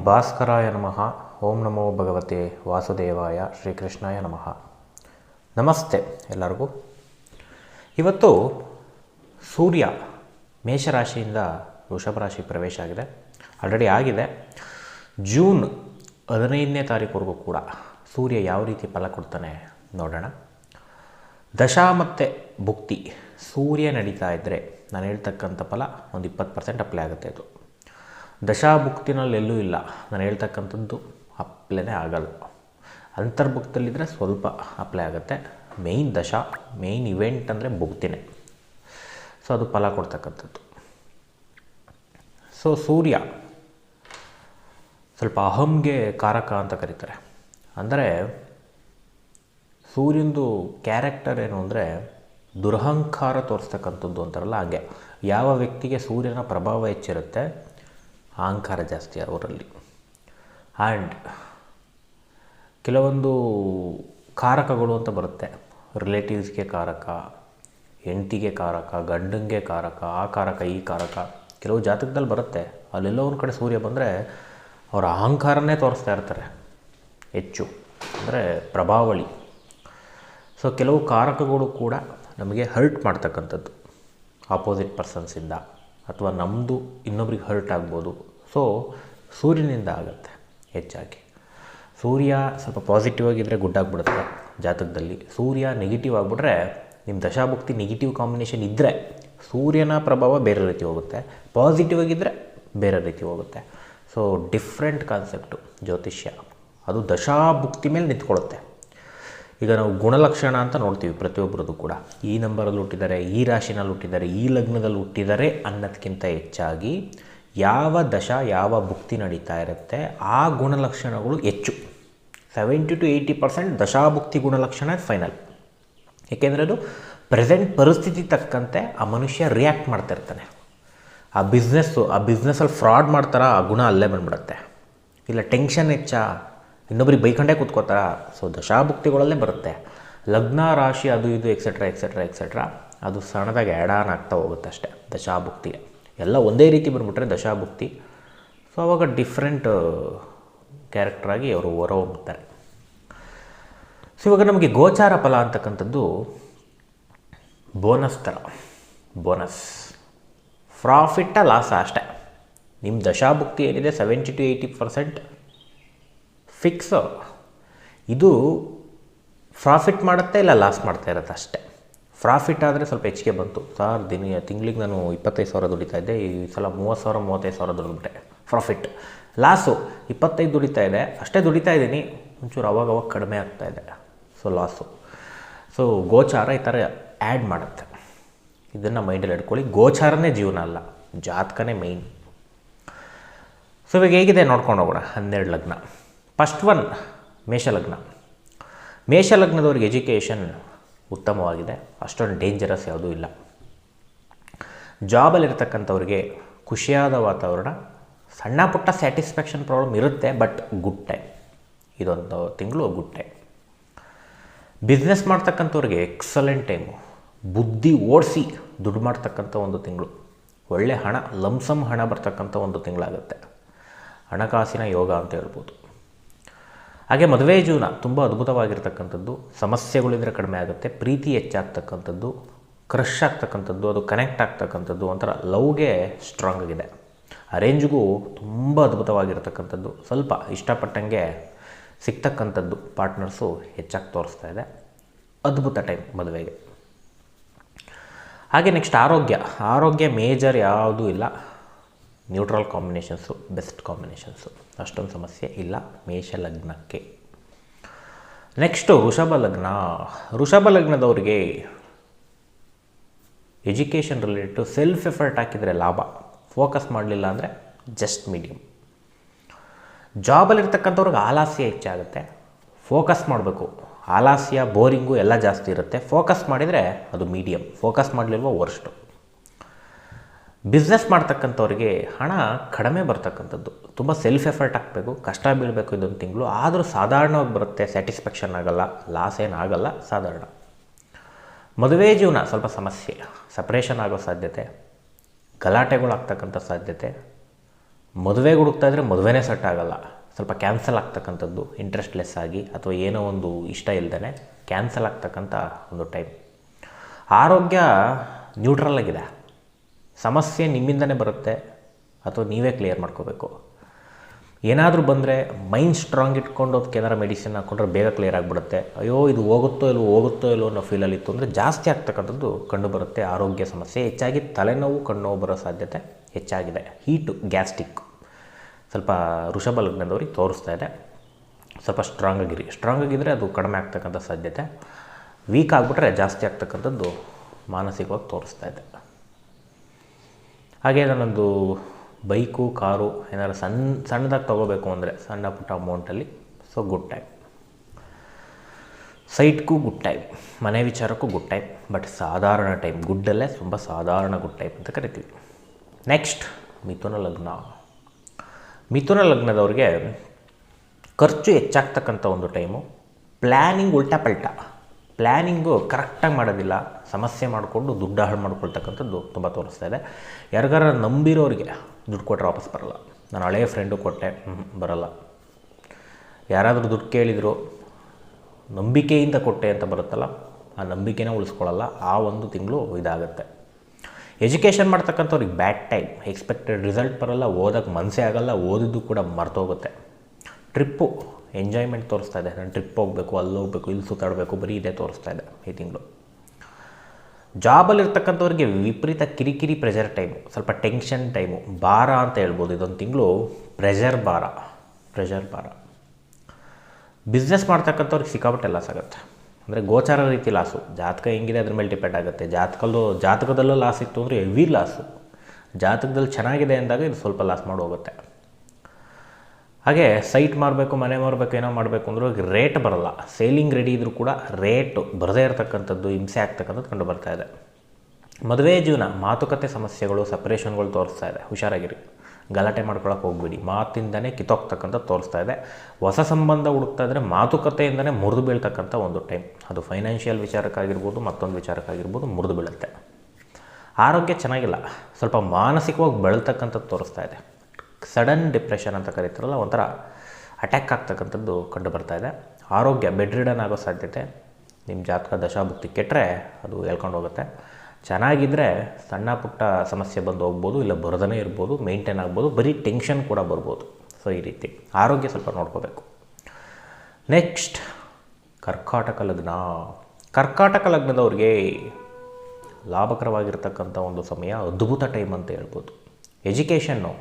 ಭಾಸ್ಕರಾಯ ನಮಃ. ಓಂ ನಮೋ ಭಗವತೆ ವಾಸುದೇವಾಯ ಶ್ರೀಕೃಷ್ಣಾಯ ನಮಃ. ನಮಸ್ತೆ ಎಲ್ಲರಿಗೂ. ಇವತ್ತು ಸೂರ್ಯ ಮೇಷರಾಶಿಯಿಂದ ವೃಷಭ ರಾಶಿ ಪ್ರವೇಶ ಆಗಿದೆ. ಆಲ್ರೆಡಿ ಆಗಿದೆ. ಜೂನ್ ಹದಿನೈದನೇ ತಾರೀಕುವರೆಗೂ ಕೂಡ ಸೂರ್ಯ ಯಾವ ರೀತಿ ಫಲ ಕೊಡ್ತಾನೆ ನೋಡೋಣ. ದಶಾ ಮತ್ತು ಭುಕ್ತಿ. ಸೂರ್ಯ ನಡೀತಾ ಇದ್ದರೆ ನಾನು ಹೇಳ್ತಕ್ಕಂಥ ಫಲ ಒಂದು ಇಪ್ಪತ್ತು ಪರ್ಸೆಂಟ್ ಅಪ್ಲೈ ಆಗುತ್ತೆ ಇದು ದಶಾಭುಕ್ತಿನಲ್ಲಿ ಎಲ್ಲೂ ಇಲ್ಲ. ನಾನು ಹೇಳ್ತಕ್ಕಂಥದ್ದು ಅಪ್ಲೈನೇ ಆಗಲ್ಲ. ಅಂತರ್ಭುಕ್ತಲ್ಲಿದ್ದರೆ ಸ್ವಲ್ಪ ಅಪ್ಲೈ ಆಗುತ್ತೆ. ಮೇಯ್ನ್ ದಶಾ ಮೇಯ್ನ್ ಇವೆಂಟ್ ಅಂದರೆ ಭುಕ್ತಿನೇ. ಸೊ ಅದು ಫಲ ಕೊಡ್ತಕ್ಕಂಥದ್ದು. ಸೊ ಸೂರ್ಯ. ಸ್ವಲ್ಪ ಅಹಂಗೆ ಕಾರಕ ಅಂತ ಕರೀತಾರೆ. ಅಂದರೆ ಸೂರ್ಯಂದು ಕ್ಯಾರೆಕ್ಟರ್ ಏನು ಅಂದರೆ ದುರಹಂಕಾರ ತೋರಿಸ್ತಕ್ಕಂಥದ್ದು ಅಂತಾರಲ್ಲ ಹಾಗೆ. ಯಾವ ವ್ಯಕ್ತಿಗೆ ಸೂರ್ಯನ ಪ್ರಭಾವ ಹೆಚ್ಚಿರುತ್ತೆ? ಅಹಂಕಾರ ಜಾಸ್ತಿ ಅವರಲ್ಲಿ. ಆ್ಯಂಡ್ ಕೆಲವೊಂದು ಕಾರಕಗಳು ಅಂತ ಬರುತ್ತೆ. ರಿಲೇಟಿವ್ಸ್ಗೆ ಕಾರಕ, ಹೆಂಡತಿಗೆ ಕಾರಕ, ಗಂಡಂಗೆ ಕಾರಕ, ಆ ಕಾರಕ, ಈ ಕಾರಕ, ಕೆಲವು ಜಾತಕದಲ್ಲಿ ಬರುತ್ತೆ. ಅಲ್ಲೆಲ್ಲೋ ಕಡೆ ಸೂರ್ಯ ಬಂದರೆ ಅವರ ಅಹಂಕಾರನೇ ತೋರಿಸ್ತಾ ಇರ್ತಾರೆ. ಹೆಚ್ಚು. ಅಂದರೆ ಪ್ರಭಾವಳಿ. ಸೊ ಕೆಲವು ಕಾರಕಗಳು ಕೂಡ ನಮಗೆ ಹರ್ಟ್ ಮಾಡ್ತಕ್ಕಂಥದ್ದು. ಆಪೋಸಿಟ್ ಪರ್ಸನ್ಸಿಂದ ಅಥವಾ ನಮ್ಮದು ಇನ್ನೊಬ್ರಿಗೆ ಹರ್ಟ್ ಆಗ್ಬೋದು. ಸೊ ಸೂರ್ಯನಿಂದ ಆಗುತ್ತೆ ಹೆಚ್ಚಾಗಿ. ಸೂರ್ಯ ಸ್ವಲ್ಪ ಪಾಸಿಟಿವ್ ಆಗಿದ್ದರೆ ಗುಡ್ ಆಗಿಬಿಡುತ್ತೆ ಜಾತಕದಲ್ಲಿ. ಸೂರ್ಯ ನೆಗೆಟಿವ್ ಆಗಿಬಿಟ್ರೆ ನಿಮ್ಮ ದಶಾಭುಕ್ತಿ ನೆಗೆಟಿವ್ ಕಾಂಬಿನೇಷನ್ ಇದ್ದರೆ ಸೂರ್ಯನ ಪ್ರಭಾವ ಬೇರೆ ರೀತಿ ಹೋಗುತ್ತೆ. ಪಾಸಿಟಿವ್ ಆಗಿದ್ದರೆ ಬೇರೆ ರೀತಿ ಹೋಗುತ್ತೆ. ಸೊ ಡಿಫ್ರೆಂಟ್ ಕಾನ್ಸೆಪ್ಟು ಜ್ಯೋತಿಷ್ಯ. ಅದು ದಶಾಭುಕ್ತಿ ಮೇಲೆ ನಿಂತ್ಕೊಳ್ಳುತ್ತೆ. ಈಗ ನಾವು ಗುಣಲಕ್ಷಣ ಅಂತ ನೋಡ್ತೀವಿ ಪ್ರತಿಯೊಬ್ಬರದ್ದು ಕೂಡ. ಈ ನಂಬರಲ್ಲಿ ಹುಟ್ಟಿದ್ದಾರೆ ಈ ರಾಶಿನಲ್ಲಿ ಹುಟ್ಟಿದ್ದಾರೆ ಈ ಲಗ್ನದಲ್ಲಿ ಹುಟ್ಟಿದ್ದಾರೆ ಅನ್ನೋದಕ್ಕಿಂತ ಹೆಚ್ಚಾಗಿ ಯಾವ ದಶ, ಯಾವ ಭುಕ್ತಿ ನಡೀತಾ ಇರುತ್ತೆ ಆ ಗುಣಲಕ್ಷಣಗಳು ಹೆಚ್ಚು. ಸೆವೆಂಟಿ ಟು ಏಯ್ಟಿ ಪರ್ಸೆಂಟ್ ದಶಾಭುಕ್ತಿ ಗುಣಲಕ್ಷಣ ಫೈನಲ್. ಏಕೆಂದರೆ ಅದು ಪ್ರೆಸೆಂಟ್ ಪರಿಸ್ಥಿತಿ ತಕ್ಕಂತೆ ಆ ಮನುಷ್ಯ ರಿಯಾಕ್ಟ್ ಮಾಡ್ತಾ ಇರ್ತಾನೆ. ಆ ಬಿಸ್ನೆಸ್ಸು, ಆ ಬಿಸ್ನೆಸ್ಸಲ್ಲಿ ಫ್ರಾಡ್ ಮಾಡ್ತಾರ ಆ ಗುಣ ಅಲ್ಲೇ ಬಂದ್ಬಿಡುತ್ತೆ. ಇಲ್ಲ ಟೆನ್ಷನ್ ಹೆಚ್ಚ ಇನ್ನೊಬ್ರಿಗೆ ಬೈಕಂಡೇ ಕೂತ್ಕೋತಾರ. ಸೊ ದಶಾಭುಕ್ತಿಗಳಲ್ಲೇ ಬರುತ್ತೆ. ಲಗ್ನ ರಾಶಿ ಅದು ಇದು ಎಕ್ಸೆಟ್ರಾ ಎಕ್ಸೆಟ್ರಾ ಎಕ್ಸೆಟ್ರಾ ಅದು ಸಣ್ಣದಾಗಿ ಆ್ಯಡ್ ಆನ್ ಆಗ್ತಾ ಹೋಗುತ್ತೆ ಅಷ್ಟೇ ದಶಾಭುಕ್ತಿಗೆ ಎಲ್ಲ ಒಂದೇ ರೀತಿ ಬಂದುಬಿಟ್ರೆ ದಶಾಭುಕ್ತಿ. ಸೊ ಅವಾಗ ಡಿಫ್ರೆಂಟ್ ಕ್ಯಾರೆಕ್ಟ್ರಾಗಿ ಅವರು ಹೊರ ಹೋಗ್ತಾರೆ ಸೊ ಇವಾಗ ನಮಗೆ ಗೋಚಾರ ಫಲ ಅಂತಕ್ಕಂಥದ್ದು ಬೋನಸ್ ಥರ. ಬೋನಸ್ ಪ್ರಾಫಿಟ್ಟ ಲಾಸ ಅಷ್ಟೇ. ನಿಮ್ಮ ದಶಾಭುಕ್ತಿ ಏನಿದೆ seventy two eighty percent fix ಇದು ಪ್ರಾಫಿಟ್ ಮಾಡುತ್ತೆ ಇಲ್ಲ ಲಾಸ್ ಮಾಡ್ತಾ ಇರುತ್ತೆ ಅಷ್ಟೇ. ಪ್ರಾಫಿಟ್ ಆದರೆ ಸ್ವಲ್ಪ ಹೆಚ್ಚಿಗೆ ಬಂತು. ಸರ್, ದಿನ, ತಿಂಗ್ಳಿಗೆ ನಾನು ಇಪ್ಪತ್ತೈದು ಸಾವಿರ ದುಡಿತಾ ಇದ್ದೆ. ಈ ಸಲ ಮೂವತ್ತು ಸಾವಿರ, ಮೂವತ್ತೈದು ಸಾವಿರ ದುಡಿದ್ಬಿಟ್ಟೆ. ಪ್ರಾಫಿಟ್ ಲಾಸು ಇಪ್ಪತ್ತೈದು ದುಡಿತಾ ಇದೆ. ಅಷ್ಟೇ ದುಡಿತಾ ಇದ್ದೀನಿ. ಒಂಚೂರು ಅವಾಗ ಅವಾಗ ಕಡಿಮೆ ಆಗ್ತಾ ಇದೆ. ಸೊ ಲಾಸು ಸೊ ಗೋಚಾರ ಈ ಥರ ಆ್ಯಡ್ ಮಾಡುತ್ತೆ. ಇದನ್ನು ಮೈಂಡಲ್ಲಿ ಇಟ್ಕೊಳ್ಳಿ. ಗೋಚಾರನೇ ಜೀವನ ಅಲ್ಲ. ಜಾತಕನೇ ಮೈನ್ ಸೊ ಇವಾಗ ಹೇಗಿದೆ ನೋಡ್ಕೊಂಡು ಹೋಗೋಣ. ಹನ್ನೆರಡು ಲಗ್ನ. ಫಸ್ಟ್ ಒನ್ ಮೇಷಲಗ್ನ ಮೇಷಲಗ್ನದವ್ರಿಗೆ ಎಜುಕೇಷನ್ ಉತ್ತಮವಾಗಿದೆ. ಅಷ್ಟೊಂದು ಡೇಂಜರಸ್ ಯಾವುದೂ ಇಲ್ಲ. ಜಾಬಲ್ಲಿರ್ತಕ್ಕಂಥವ್ರಿಗೆ ಖುಷಿಯಾದ ವಾತಾವರಣ, ಸಣ್ಣ ಪುಟ್ಟ ಸ್ಯಾಟಿಸ್ಫ್ಯಾಕ್ಷನ್ ಪ್ರಾಬ್ಲಮ್ ಇರುತ್ತೆ ಬಟ್ ಗುಡ್ ಟೈಮ್ ಇದೊಂದು ತಿಂಗಳು ಗುಡ್ ಟೈಮ್ ಬಿಸ್ನೆಸ್ ಮಾಡ್ತಕ್ಕಂಥವ್ರಿಗೆ ಎಕ್ಸಲೆಂಟ್ ಟೈಮು ಬುದ್ಧಿ ಓಡಿಸಿ ದುಡ್ಡು ಮಾಡ್ತಕ್ಕಂಥ ಒಂದು ತಿಂಗಳು. ಒಳ್ಳೆ ಹಣ ಲಂಸಮ್ ಹಣ ಬರ್ತಕ್ಕಂಥ ಒಂದು ತಿಂಗಳಾಗುತ್ತೆ. ಹಣಕಾಸಿನ ಯೋಗ ಅಂತ ಹೇಳ್ಬೋದು. ಹಾಗೆ ಮದುವೆ ಜೀವನ ತುಂಬ ಅದ್ಭುತವಾಗಿರ್ತಕ್ಕಂಥದ್ದು. ಸಮಸ್ಯೆಗಳಿದ್ರೆ ಕಡಿಮೆ ಆಗುತ್ತೆ. ಪ್ರೀತಿ ಹೆಚ್ಚಾಗ್ತಕ್ಕಂಥದ್ದು ಕ್ರಶ್ ಆಗ್ತಕ್ಕಂಥದ್ದು, ಅದು ಕನೆಕ್ಟ್ ಆಗ್ತಕ್ಕಂಥದ್ದು ಒಂಥರ ಲವ್ಗೆ ಸ್ಟ್ರಾಂಗ್ ಆಗಿದೆ. ಅರೇಂಜ್ಗೂ ತುಂಬ ಅದ್ಭುತವಾಗಿರ್ತಕ್ಕಂಥದ್ದು. ಸ್ವಲ್ಪ ಇಷ್ಟಪಟ್ಟಂಗೆ ಸಿಗ್ತಕ್ಕಂಥದ್ದು ಪಾರ್ಟ್ನರ್ಸು ಹೆಚ್ಚಾಗಿ ತೋರಿಸ್ತಾ ಇದೆ. ಅದ್ಭುತ ಟೈಮ್ ಮದುವೆಗೆ. ಹಾಗೆ ನೆಕ್ಸ್ಟ್ ಆರೋಗ್ಯ. ಆರೋಗ್ಯ ಮೇಜರ್ ಯಾವುದೂ ಇಲ್ಲ. ನ್ಯೂಟ್ರಲ್ ಕಾಂಬಿನೇಷನ್ಸು ಬೆಸ್ಟ್ ಕಾಂಬಿನೇಷನ್ಸು ಅಷ್ಟೊಂದು ಸಮಸ್ಯೆ ಇಲ್ಲ. ಮೇಷ ಲಗ್ನಕ್ಕೆ. ನೆಕ್ಸ್ಟು ವೃಷಭ ಲಗ್ನ. ವೃಷಭ ಲಗ್ನದವ್ರಿಗೆ ಎಜುಕೇಷನ್ ರಿಲೇಟೆಡ್ ಸೆಲ್ಫ್ ಎಫರ್ಟ್ ಹಾಕಿದರೆ ಲಾಭ. ಫೋಕಸ್ ಮಾಡಲಿಲ್ಲ ಅಂದರೆ ಜಸ್ಟ್ ಮೀಡಿಯಮ್ ಜಾಬಲ್ಲಿರ್ತಕ್ಕಂಥವ್ರಿಗೆ ಆಲಾಸ್ಯ ಹೆಚ್ಚಾಗುತ್ತೆ ಫೋಕಸ್ ಮಾಡಬೇಕು. ಆಲಾಸ್ಯ ಬೋರಿಂಗು ಎಲ್ಲ ಜಾಸ್ತಿ ಇರುತ್ತೆ. ಫೋಕಸ್ ಮಾಡಿದರೆ ಅದು ಮೀಡಿಯಮ್ ಫೋಕಸ್ ಮಾಡಲಿಲ್ವ ವರ್ಸ್ಟು ಬಿಸ್ನೆಸ್ ಮಾಡ್ತಕ್ಕಂಥವ್ರಿಗೆ ಹಣ ಕಡಿಮೆ ಬರ್ತಕ್ಕಂಥದ್ದು. ತುಂಬ ಸೆಲ್ಫ್ ಎಫರ್ಟ್ ಹಾಕಬೇಕು ಕಷ್ಟ ಬೀಳಬೇಕು ಇದೊಂದು ತಿಂಗಳು. ಆದರೂ ಸಾಧಾರಣವಾಗಿ ಬರುತ್ತೆ ಸ್ಯಾಟಿಸ್ಫ್ಯಾಕ್ಷನ್ ಆಗಲ್ಲ ಲಾಸ್ ಏನಾಗಲ್ಲ ಸಾಧಾರಣ. ಮದುವೆ ಜೀವನ ಸ್ವಲ್ಪ ಸಮಸ್ಯೆ. ಸಪ್ರೇಷನ್ ಆಗೋ ಸಾಧ್ಯತೆ. ಗಲಾಟೆಗಳಾಗ್ತಕ್ಕಂಥ ಸಾಧ್ಯತೆ. ಮದುವೆ ಹುಡುಕ್ತಾ ಇದ್ದರೆ ಮದುವೆನೇ ಸೆಟ್ ಆಗಲ್ಲ. ಸ್ವಲ್ಪ ಕ್ಯಾನ್ಸಲ್ ಆಗ್ತಕ್ಕಂಥದ್ದು ಇಂಟ್ರೆಸ್ಟ್ಲೆಸ್ ಆಗಿ ಅಥವಾ ಏನೋ ಒಂದು ಇಷ್ಟ ಇಲ್ಲದೇ ಕ್ಯಾನ್ಸಲ್ ಆಗ್ತಕ್ಕಂಥ ಒಂದು ಟೈಮ್ ಆರೋಗ್ಯ ನ್ಯೂಟ್ರಲ್ ಆಗಿದೆ. ಸಮಸ್ಯೆ ನಿಮ್ಮಿಂದನೇ ಬರುತ್ತೆ ಅಥವಾ ನೀವೇ ಕ್ಲಿಯರ್ ಮಾಡ್ಕೋಬೇಕು. ಏನಾದರೂ ಬಂದರೆ ಮೈಂಡ್ ಸ್ಟ್ರಾಂಗ್ ಇಟ್ಕೊಂಡು ಅದಕ್ಕೆ ಏನಾರು ಮೆಡಿಸಿನ್ ಹಾಕ್ಕೊಂಡ್ರೆ ಬೇಗ ಕ್ಲಿಯರ್ ಆಗಿಬಿಡುತ್ತೆ. ಅಯ್ಯೋ, ಇದು ಹೋಗುತ್ತೋ ಇಲ್ಲೋ ಹೋಗುತ್ತೋ ಇಲ್ಲೋ ಅನ್ನೋ ಫೀಲಲ್ಲಿ ಇತ್ತು ಅಂದರೆ ಜಾಸ್ತಿ ಆಗ್ತಕ್ಕಂಥದ್ದು ಕಂಡುಬರುತ್ತೆ. ಆರೋಗ್ಯ ಸಮಸ್ಯೆ ಹೆಚ್ಚಾಗಿ ತಲೆನೋವು ಕಣ್ಣು ಬರೋ ಸಾಧ್ಯತೆ ಹೆಚ್ಚಾಗಿದೆ. ಹೀಟು ಗ್ಯಾಸ್ಟಿಕ್ ಸ್ವಲ್ಪ ಋಷಭ ಲಗ್ನದವ್ರಿಗೆ ತೋರಿಸ್ತಾ ಇದೆ. ಸ್ವಲ್ಪ ಸ್ಟ್ರಾಂಗ್ ಆಗಿರಿ. ಸ್ಟ್ರಾಂಗ್ ಆಗಿದ್ದರೆ ಅದು ಕಡಿಮೆ ಆಗ್ತಕ್ಕಂಥ ಸಾಧ್ಯತೆ. ವೀಕ್ ಆಗಿಬಿಟ್ರೆ ಜಾಸ್ತಿ ಆಗ್ತಕ್ಕಂಥದ್ದು ಮಾನಸಿಕವಾಗಿ ತೋರಿಸ್ತಾ ಇದೆ. ಹಾಗೆ ನಾನೊಂದು ಬೈಕು, ಕಾರು ಏನಾದ್ರು ಸಣ್ಣ ಸಣ್ಣದಾಗಿ ತೊಗೋಬೇಕು ಅಂದರೆ ಸಣ್ಣ ಪುಟ್ಟ ಅಮೌಂಟಲ್ಲಿ ಸೊ ಗುಡ್ ಟೈಮ್ ಸೈಟ್ಗೂ ಗುಡ್ ಟೈಮ್ ಮನೆ ವಿಚಾರಕ್ಕೂ ಗುಡ್ ಟೈಮ್ ಬಟ್ ಸಾಧಾರಣ ಟೈಮ್ ಗುಡ್ಡಲ್ಲೇ ತುಂಬ ಸಾಧಾರಣ ಗುಡ್ ಟೈಮ್ ಅಂತ ಕರಿತೀವಿ. ನೆಕ್ಸ್ಟ್ ಮಿಥುನ ಲಗ್ನ. ಮಿಥುನ ಲಗ್ನದವ್ರಿಗೆ ಖರ್ಚು ಹೆಚ್ಚಾಗ್ತಕ್ಕಂಥ ಒಂದು ಟೈಮು ಪ್ಲ್ಯಾನಿಂಗ್ ಉಲ್ಟಾ ಪಲ್ಟಾ. ಪ್ಲ್ಯಾನಿಂಗು ಕರೆಕ್ಟಾಗಿ ಮಾಡೋದಿಲ್ಲ, ಸಮಸ್ಯೆ ಮಾಡಿಕೊಂಡು ದುಡ್ಡು ಹಾಳು ಮಾಡ್ಕೊಳ್ತಕ್ಕಂಥದ್ದು ತುಂಬ ತೋರಿಸ್ತಾ ಇದೆ. ಯಾರಿಗಾರ ನಂಬಿರೋರಿಗೆ ದುಡ್ಡು ಕೊಟ್ಟರೆ ವಾಪಸ್ ಬರಲ್ಲ. ನಾನು ಹಳೆಯ ಫ್ರೆಂಡು ಕೊಟ್ಟೆ ಬರಲ್ಲ. ಯಾರಾದರೂ ದುಡ್ಡು ಕೇಳಿದರು, ನಂಬಿಕೆಯಿಂದ ಕೊಟ್ಟೆ ಅಂತ ಬರುತ್ತಲ್ಲ, ಆ ನಂಬಿಕೆನೇ ಉಳಿಸ್ಕೊಳ್ಳಲ್ಲ. ಆ ಒಂದು ತಿಂಗಳು ಇದಾಗುತ್ತೆ. ಎಜುಕೇಷನ್ ಮಾಡ್ತಕ್ಕಂಥವ್ರಿಗೆ ಬ್ಯಾಡ್ ಟೈಮ್ ಎಕ್ಸ್ಪೆಕ್ಟೆಡ್ ರಿಸಲ್ಟ್ ಬರಲ್ಲ ಓದೋಕ್ಕೆ ಮನಸ್ಸೇ ಆಗಲ್ಲ, ಓದಿದ್ದು ಕೂಡ ಮರ್ತೋಗುತ್ತೆ. ಟ್ರಿಪ್ಪು ಎಂಜಾಯ್ಮೆಂಟ್ ತೋರಿಸ್ತಾ ಇದೆ. ನಾನು ಟ್ರಿಪ್ ಹೋಗಬೇಕು, ಅಲ್ಲಿ ಹೋಗಬೇಕು, ಇಲ್ಲಿ ಸುತ್ತಾಡಬೇಕು, ಬರೀ ಇದೇ ತೋರಿಸ್ತಾ ಇದೆ ಈ ತಿಂಗಳು. ಜಾಬಲ್ಲಿರ್ತಕ್ಕಂಥವ್ರಿಗೆ ವಿಪರೀತ ಕಿರಿಕಿರಿ ಪ್ರೆಷರ್ ಟೈಮು ಸ್ವಲ್ಪ ಟೆನ್ಷನ್ ಟೈಮು ಭಾರ ಅಂತ ಹೇಳ್ಬೋದು. ಇದೊಂದು ತಿಂಗಳು ಪ್ರೆಷರ್ ಭಾರ ಪ್ರೆಷರ್ ಭಾರ. ಬಿಸ್ನೆಸ್ ಮಾಡ್ತಕ್ಕಂಥವ್ರಿಗೆ ಸಿಕ್ಕಾಪಟ್ಟೆ ಲಾಸ್ ಆಗುತ್ತೆ. ಅಂದರೆ ಗೋಚಾರ ರೀತಿ ಲಾಸು ಜಾತಕ ಹೆಂಗಿದೆ ಅದ್ರ ಮೇಲೆ ಡಿಪೆಂಡ್ ಆಗುತ್ತೆ. ಜಾತಕಲ್ಲೂ, ಜಾತಕದಲ್ಲೂ ಲಾಸ್ ಇತ್ತು ಅಂದರೆ ಹೆವಿ ಲಾಸು ಜಾತಕದಲ್ಲಿ ಚೆನ್ನಾಗಿದೆ ಅಂದಾಗ ಇದು ಸ್ವಲ್ಪ ಲಾಸ್ ಮಾಡಿ ಹೋಗುತ್ತೆ. ಹಾಗೆ ಸೈಟ್ ಮಾರಬೇಕು, ಮನೆ ಮಾರಬೇಕು, ಏನೋ ಮಾಡಬೇಕು ಅಂದರೂ ರೇಟ್ ಬರಲ್ಲ. ಸೇಲಿಂಗ್ ರೆಡಿ ಇದ್ದರೂ ಕೂಡ ರೇಟು ಬರದೇ ಇರತಕ್ಕಂಥದ್ದು, ಹಿಂಸೆ ಆಗ್ತಕ್ಕಂಥದ್ದು ಕಂಡು ಬರ್ತಾ ಇದೆ. ಮದುವೆ, ಜೀವನ, ಮಾತುಕತೆ ಸಮಸ್ಯೆಗಳು ಸಪ್ರೇಷನ್ಗಳು ತೋರಿಸ್ತಾ ಇದೆ. ಹುಷಾರಾಗಿರಿ. ಗಲಾಟೆ ಮಾಡ್ಕೊಳಕ್ಕೆ ಹೋಗ್ಬೇಡಿ. ಮಾತಿಂದನೇ ಕಿತ್ತೋಗ್ತಕ್ಕಂಥ ತೋರಿಸ್ತಾ ಇದೆ. ಹೊಸ ಸಂಬಂಧ ಹುಡುಕ್ತಾ ಇದ್ದರೆ ಮಾತುಕತೆಯಿಂದನೇ ಮುರಿದು ಬೀಳ್ತಕ್ಕಂಥ ಒಂದು ಟೈಮ್ ಅದು ಫೈನಾನ್ಷಿಯಲ್ ವಿಚಾರಕ್ಕಾಗಿರ್ಬೋದು, ಮತ್ತೊಂದು ವಿಚಾರಕ್ಕಾಗಿರ್ಬೋದು ಮುರಿದು ಬೀಳುತ್ತೆ. ಆರೋಗ್ಯ ಚೆನ್ನಾಗಿಲ್ಲ. ಸ್ವಲ್ಪ ಮಾನಸಿಕವಾಗಿ ಬೆಳ್ತಕ್ಕಂಥದ್ದು ತೋರಿಸ್ತಾ ಇದೆ. ಸಡನ್ ಡಿಪ್ರೆಷನ್ ಅಂತ ಕರೀತಾರಲ್ಲ, ಒಂಥರ ಅಟ್ಯಾಕ್ ಆಗ್ತಕ್ಕಂಥದ್ದು ಕಂಡು ಬರ್ತಾ ಇದೆ. ಆರೋಗ್ಯ ಬೆಡ್ ರಿಡನ್ ಆಗೋ ಸಾಧ್ಯತೆ ನಿಮ್ಮ ಜಾತಕ ದಶಾಭುಕ್ತಿ ಕೆಟ್ಟರೆ ಅದು ಹೇಳ್ಕೊಂಡು ಹೋಗುತ್ತೆ. ಚೆನ್ನಾಗಿದ್ದರೆ ಸಣ್ಣ ಪುಟ್ಟ ಸಮಸ್ಯೆ ಬಂದು ಹೋಗ್ಬೋದು, ಇಲ್ಲ ಬರದೇ ಇರ್ಬೋದು ಮೇಂಟೈನ್ ಆಗ್ಬೋದು, ಬರೀ ಟೆನ್ಷನ್ ಕೂಡ ಬರ್ಬೋದು. ಸೊ ಈ ರೀತಿ ಆರೋಗ್ಯ ಸ್ವಲ್ಪ ನೋಡ್ಕೋಬೇಕು. ನೆಕ್ಸ್ಟ್ ಕರ್ಕಾಟಕ ಲಗ್ನ. ಕರ್ಕಾಟಕ ಲಗ್ನದವ್ರಿಗೆ ಲಾಭಕರವಾಗಿರ್ತಕ್ಕಂಥ ಒಂದು ಸಮಯ ಅದ್ಭುತ ಟೈಮ್ ಅಂತ ಹೇಳ್ಬೋದು. ಎಜುಕೇಷನ್ನು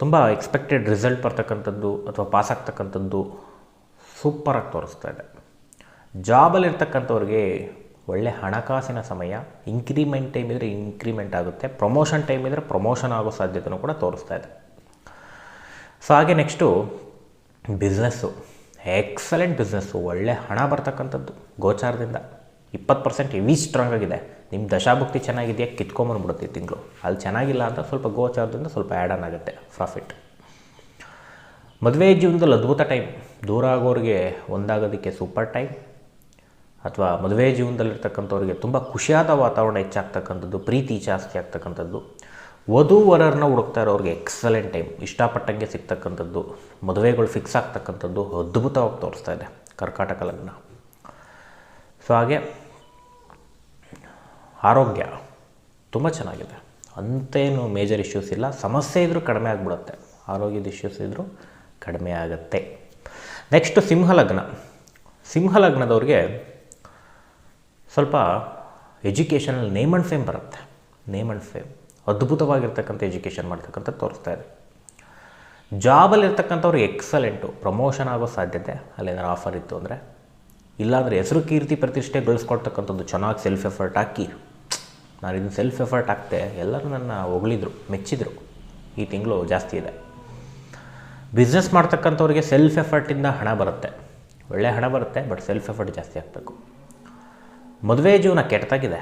ತುಂಬ ಎಕ್ಸ್ಪೆಕ್ಟೆಡ್ ರಿಸಲ್ಟ್ ಬರ್ತಕ್ಕಂಥದ್ದು ಅಥವಾ ಪಾಸ್ ಆಗ್ತಕ್ಕಂಥದ್ದು ಸೂಪರಾಗಿ ತೋರಿಸ್ತಾ ಇದೆ. ಜಾಬಲ್ಲಿರ್ತಕ್ಕಂಥವ್ರಿಗೆ ಒಳ್ಳೆ ಹಣಕಾಸಿನ ಸಮಯ ಇನ್ಕ್ರಿಮೆಂಟ್ ಟೈಮ್ ಇದ್ದರೆ ಇನ್ಕ್ರಿಮೆಂಟ್ ಆಗುತ್ತೆ ಪ್ರಮೋಷನ್ ಟೈಮ್ ಇದ್ದರೆ ಪ್ರಮೋಷನ್ ಆಗೋ ಸಾಧ್ಯತೆಯೂ ಕೂಡ ತೋರಿಸ್ತಾ ಇದೆ. ಸೊ ಹಾಗೆ ನೆಕ್ಸ್ಟು ಬಿಸ್ನೆಸ್ಸು ಎಕ್ಸಲೆಂಟ್ ಬಿಸ್ನೆಸ್ಸು ಒಳ್ಳೆ ಹಣ ಬರ್ತಕ್ಕಂಥದ್ದು ಗೋಚಾರದಿಂದ ಇಪ್ಪತ್ತು ಪರ್ಸೆಂಟ್ ಹೆವಿ ಸ್ಟ್ರಾಂಗ್ ಆಗಿದೆ. ನಿಮ್ಮ ದಶಾಭುಕ್ತಿ ಚೆನ್ನಾಗಿದೆಯಾ? ಕಿತ್ಕೊಂಬಂದ್ಬಿಡುತ್ತೆ ತಿಂಗಳು. ಅಲ್ಲಿ ಚೆನ್ನಾಗಿಲ್ಲ ಅಂತ ಸ್ವಲ್ಪ ಗೋಚಾರದಿಂದ ಸ್ವಲ್ಪ ಆ್ಯಡ್ ಆನ್ ಆಗುತ್ತೆ ಪ್ರಾಫಿಟ್ ಮದುವೆ ಜೀವನದಲ್ಲಿ ಅದ್ಭುತ ಟೈಮ್ ದೂರ ಆಗೋರಿಗೆ ಒಂದಾಗೋದಕ್ಕೆ ಸೂಪರ್ ಟೈಮ್ ಅಥವಾ ಮದುವೆ ಜೀವನದಲ್ಲಿರ್ತಕ್ಕಂಥವ್ರಿಗೆ ತುಂಬ ಖುಷಿಯಾದ ವಾತಾವರಣ ಹೆಚ್ಚಾಗ್ತಕ್ಕಂಥದ್ದು, ಪ್ರೀತಿ ಜಾಸ್ತಿ ಆಗ್ತಕ್ಕಂಥದ್ದು. ವಧು ವರರನ್ನ ಹುಡುಕ್ತಾ ಇರೋರಿಗೆ ಎಕ್ಸಲೆಂಟ್ ಟೈಮ್ ಇಷ್ಟಪಟ್ಟಂಗೆ ಸಿಗ್ತಕ್ಕಂಥದ್ದು, ಮದುವೆಗಳು ಫಿಕ್ಸ್ ಆಗ್ತಕ್ಕಂಥದ್ದು ಅದ್ಭುತವಾಗಿ ತೋರಿಸ್ತಾ ಇದೆ ಕರ್ಕಾಟಕ ಲಗ್ನ. ಸೊ ಹಾಗೆ ಆರೋಗ್ಯ ತುಂಬ ಚೆನ್ನಾಗಿದೆ. ಅಂತೇನು ಮೇಜರ್ ಇಶ್ಯೂಸ್ ಇಲ್ಲ. ಸಮಸ್ಯೆ ಇದ್ದರೂ ಕಡಿಮೆ ಆಗಿಬಿಡುತ್ತೆ. ಆರೋಗ್ಯದ ಇಶ್ಯೂಸ್ ಇದ್ದರೂ ಕಡಿಮೆ ಆಗುತ್ತೆ. ನೆಕ್ಸ್ಟು ಸಿಂಹಲಗ್ನ ಸಿಂಹಲಗ್ನದವ್ರಿಗೆ ಸ್ವಲ್ಪ ಎಜುಕೇಷನಲ್ಲಿ ನೇಮ್ ಆ್ಯಂಡ್ ಫೇಮ್ ಬರುತ್ತೆ. ನೇಮ್ ಆ್ಯಂಡ್ ಫೇಮ್ ಅದ್ಭುತವಾಗಿರ್ತಕ್ಕಂಥ ಎಜುಕೇಷನ್ ಮಾಡ್ತಕ್ಕಂಥ ತೋರಿಸ್ತಾ ಇದೆ. ಜಾಬಲ್ಲಿರ್ತಕ್ಕಂಥವ್ರಿಗೆ ಎಕ್ಸಲೆಂಟು ಪ್ರಮೋಷನ್ ಆಗೋ ಸಾಧ್ಯತೆ ಅಲ್ಲೇನಾದ್ರು ಆಫರ್ ಇತ್ತು ಅಂದರೆ, ಇಲ್ಲಾಂದರೆ ಹೆಸರು ಕೀರ್ತಿ ಪ್ರತಿಷ್ಠೆ ಗಳಿಸ್ಕೊಡ್ತಕ್ಕಂಥದ್ದು ಚೆನ್ನಾಗಿ ಸೆಲ್ಫ್ ಎಫರ್ಟ್ ಹಾಕಿ ನಾನು ಇದನ್ನು ಸೆಲ್ಫ್ ಎಫರ್ಟ್ ಹಾಕ್ತೆ ಎಲ್ಲರೂ ನನ್ನ ಹೊಗಳಿದ್ರು, ಮೆಚ್ಚಿದ್ರು. ಈ ತಿಂಗಳು ಜಾಸ್ತಿ ಇದೆ. ಬಿಸ್ನೆಸ್ ಮಾಡ್ತಕ್ಕಂಥವ್ರಿಗೆ ಸೆಲ್ಫ್ ಎಫರ್ಟಿಂದ ಹಣ ಬರುತ್ತೆ. ಒಳ್ಳೆ ಹಣ ಬರುತ್ತೆ ಬಟ್ ಸೆಲ್ಫ್ ಎಫರ್ಟ್ ಜಾಸ್ತಿ ಆಗಬೇಕು. ಮದುವೆ ಜೀವನ ಕೆಟ್ಟದಾಗಿದೆ.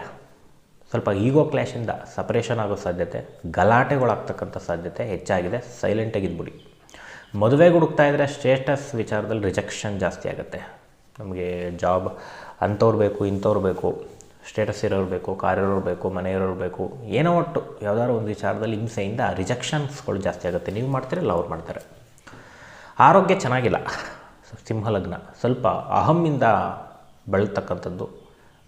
ಸ್ವಲ್ಪ ಈಗೋ ಕ್ಲ್ಯಾಶಿಂದ ಸಪ್ರೇಷನ್ ಆಗೋ ಸಾಧ್ಯತೆ, ಗಲಾಟೆಗಳಾಗ್ತಕ್ಕಂಥ ಸಾಧ್ಯತೆ ಹೆಚ್ಚಾಗಿದೆ ಸೈಲೆಂಟಾಗಿದ್ಬಿಡಿ ಮದುವೆಗೆ ಹುಡುಕ್ತಾ ಇದ್ದರೆ ಸ್ಟೇಟಸ್ ವಿಚಾರದಲ್ಲಿ ರಿಜೆಕ್ಷನ್ ಜಾಸ್ತಿ ಆಗುತ್ತೆ. ನಮಗೆ ಜಾಬ್ ಅಂಥವ್ರು ಬೇಕು, ಇಂಥವ್ರು ಬೇಕು. ಸ್ಟೇಟಸ್ ಇರೋರು ಬೇಕು ಕಾರ್ ಇರೋರು ಬೇಕು ಮನೆ ಇರೋರು ಬೇಕು, ಏನೋ ಒಟ್ಟು ಯಾವುದಾದ್ರು ಒಂದು ವಿಚಾರದಲ್ಲಿ ಹಿಂಸೆಯಿಂದ ರಿಜೆಕ್ಷನ್ಸ್ಗಳು ಜಾಸ್ತಿ ಆಗುತ್ತೆ. ನೀವು ಮಾಡ್ತೀರಲ್ಲ, ಅವ್ರು ಮಾಡ್ತಾರೆ. ಆರೋಗ್ಯ ಚೆನ್ನಾಗಿಲ್ಲ. ಸಿಂಹಲಗ್ನ ಸ್ವಲ್ಪ ಅಹಮ್ಮಿಂದ ಬೆಳತಕ್ಕಂಥದ್ದು